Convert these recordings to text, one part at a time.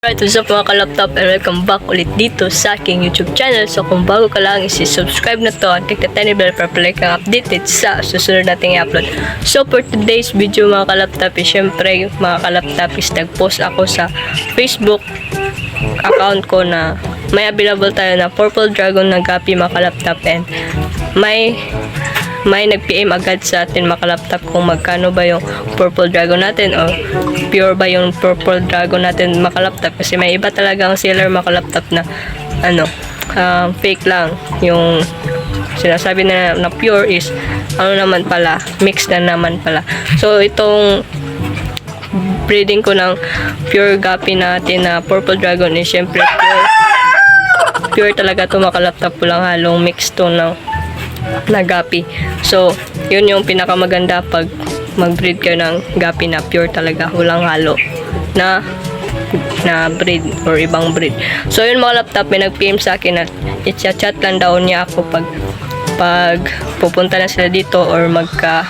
Right, what's up mga ka-laptop and welcome back ulit dito sa aking YouTube channel. So kung bago ka lang, isi-subscribe na to at click the tiny bell para palagi kang updated sa susunod nating i-upload. So for today's video mga ka-laptop, eh, syempre mga ka-laptop is nag-post ako sa Facebook account ko na may available tayo na Purple Dragon na Gapi mga ka-laptop and may may nag-PM agad sa atin makalaptop kung magkano ba yung purple dragon natin o pure ba yung purple dragon natin makalaptop kasi may iba talagang seller makalaptop na ano um, fake lang. Yung sinasabi na, na pure is ano naman pala mix na naman pala. So itong breeding ko ng pure gapi natin na purple dragon is syempre pure. Pure talaga to makalaptop lang halong mix to ng na gapi. So, yun yung pinakamaganda pag mag-breed kayo ng gapi na pure talaga, walang halo na na breed or ibang breed. So, yun mga laptop, may nag-PM sa akin at i-chat lang daw niya ako pag pag pupunta na sila dito or magka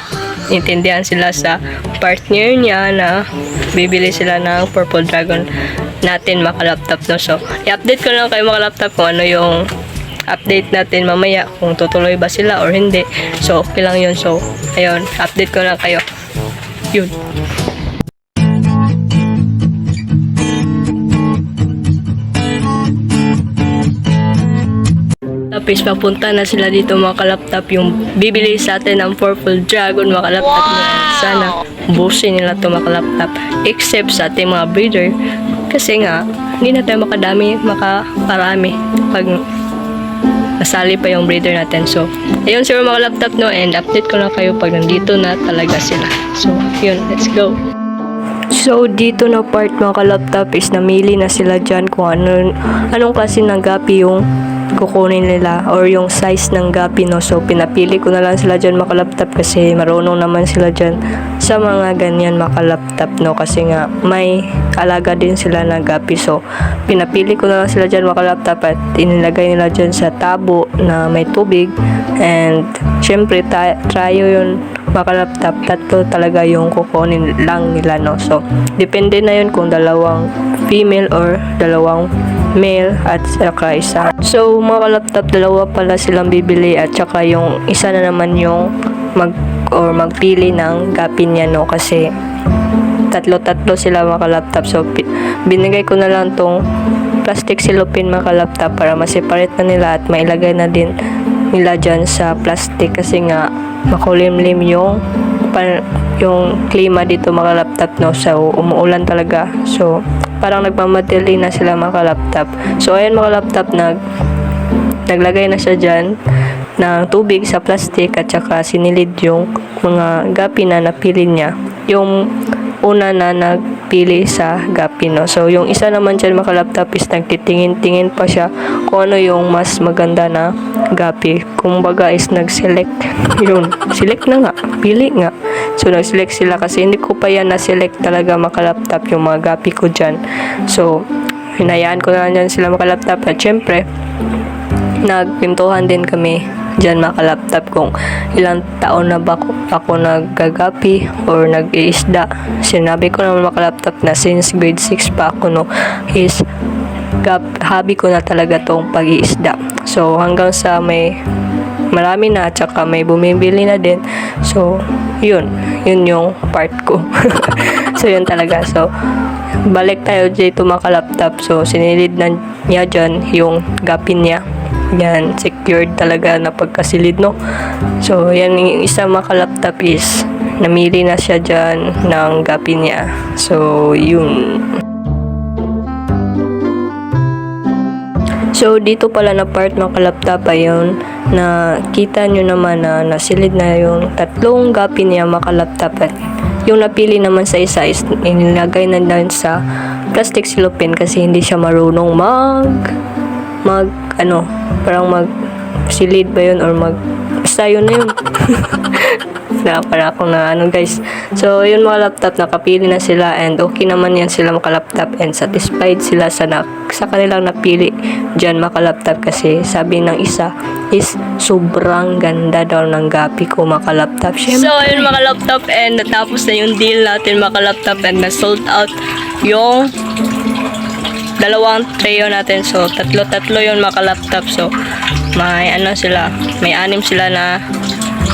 intindihan sila sa partner niya na bibili sila ng Purple Dragon natin mga laptop no. So, i-update ko lang kayo mga laptop kung ano yung update natin mamaya kung tutuloy ba sila or hindi. So, okay lang yun. So, ayun, update ko lang kayo. Yun. Tapos papunta na sila dito mga kalaptop yung bibili sa atin ng Purple Dragon mga kalaptop na sana busin nila to mga kalaptop except sa ating mga breeder kasi nga hindi na tayo makadami makaparami pag nasali pa yung breeder natin. So, ayun sir mga laptop no and update ko lang kayo pag nandito na talaga sila. So, yun, let's go. So, dito na part mga ka-laptop is namili na sila dyan kung ano, anong klase ng gapi yung kukunin nila or yung size ng gapi no. So, pinapili ko na lang sila dyan mga kasi marunong naman sila dyan sa mga ganyan mga no. Kasi nga may alaga din sila na gapi. So, pinapili ko na lang sila dyan mga at inilagay nila dyan sa tabo na may tubig and syempre ta- tryo yun mga laptop tatlo talaga yung kukunin lang nila no? So depende na yun kung dalawang female or dalawang male at saka isa. So mga laptop dalawa pala silang bibili at saka yung isa na naman yung mag or magpili ng gapin niya no? Kasi tatlo-tatlo sila mga laptop so binigay ko na lang tong plastic cellophane mga laptop para ma-separate na nila at mailagay na din nila dyan sa plastic kasi nga makulimlim yung pa, yung klima dito mga laptop no? So umuulan talaga. So parang nagmamadali na sila mga laptop. So ayun mga laptop nag naglagay na siya dyan ng tubig sa plastic at saka sinilid yung mga gapi na napili niya. Yung una na nagpili sa gapi no. So yung isa naman dyan mga laptop is nagtitingin-tingin pa siya kung ano yung mas maganda na gapi. Kumbaga is nag-select yun. Select na nga. Pili nga. So nag-select sila kasi hindi ko pa yan na-select talaga mga laptop yung mga gapi ko dyan. So hinayaan ko na lang dyan sila mga laptop at syempre nagpintuhan din kami dyan mga laptop kung ilang taon na ba ako, ako naggagapi or nag-iisda. Sinabi ko naman mga laptop na since grade 6 pa ako no is gap, hobby ko na talaga tong pag-iisda. So hanggang sa may marami na at saka may bumibili na din. So yun, yun yung part ko. so yun talaga. So balik tayo dito mga laptop. So sinilid na niya dyan yung gapin niya. Yan, secured talaga na pagkasilid, no? So, yan yung isa mga laptop is namili na siya dyan ng gapi niya. So, yun. So, dito pala na part ng kalaptop ayun na kita nyo naman na nasilid na yung tatlong gapi niya makalaptop at yung napili naman sa isa is inilagay na din sa plastic cellophane kasi hindi siya marunong mag mag ano parang mag silid ba yun or mag basta yun na yun. Na para ako na ano guys. So yun mga laptop nakapili na sila and okay naman yan sila mga laptop and satisfied sila sa, na, sa kanilang napili dyan mga laptop kasi sabi ng isa is sobrang ganda daw ng gapi ko mga laptop so yun mga laptop and natapos na yung deal natin mga laptop and na sold out yung dalawang trio natin. So, tatlo-tatlo yun mga ka-laptop. So, may ano sila, may anim sila na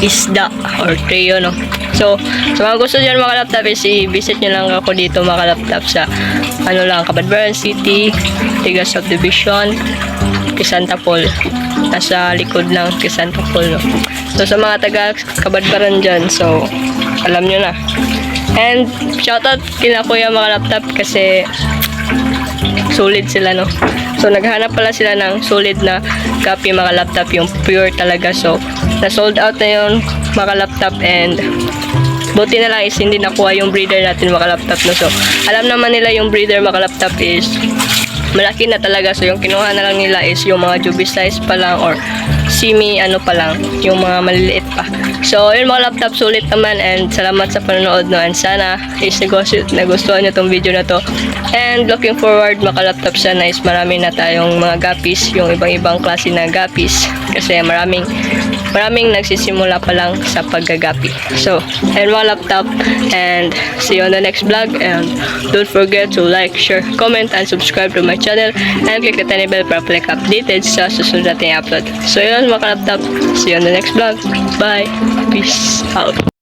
isda or trio, no? So, sa mga gusto dyan mga laptop is i-visit nyo lang ako dito mga laptop sa ano lang, Kabadbaran City, Tigas Subdivision, Kisanta Paul. Nasa likod ng Kisanta Paul, no? So, sa mga taga Kabadbaran dyan, so, alam nyo na. And, shoutout kina kuya mga laptop kasi solid sila, no? So, naghanap pala sila ng solid na copy mga laptop, yung pure talaga. So, na-sold out na yun mga laptop and buti na lang is hindi nakuha yung breeder natin mga laptop, no? So, alam naman nila yung breeder mga laptop is malaki na talaga. So, yung kinuha na lang nila is yung mga jubi size pa lang or semi ano pa lang, yung mga maliliit pa. So, yun mga laptop, sulit naman and salamat sa panonood no and sana is negosyo, nagustuhan nyo tong video na to. And looking forward mga laptop sana is marami na tayong mga gapis, yung ibang-ibang klase na gapis kasi maraming maraming nagsisimula pa lang sa paggagapi. So, and mga laptop and see you on the next vlog and don't forget to like, share, comment, and subscribe to my channel and click the tiny bell para like updated sa susunod nating upload. So yun mga laptop, see you on the next vlog. Bye! Peace out!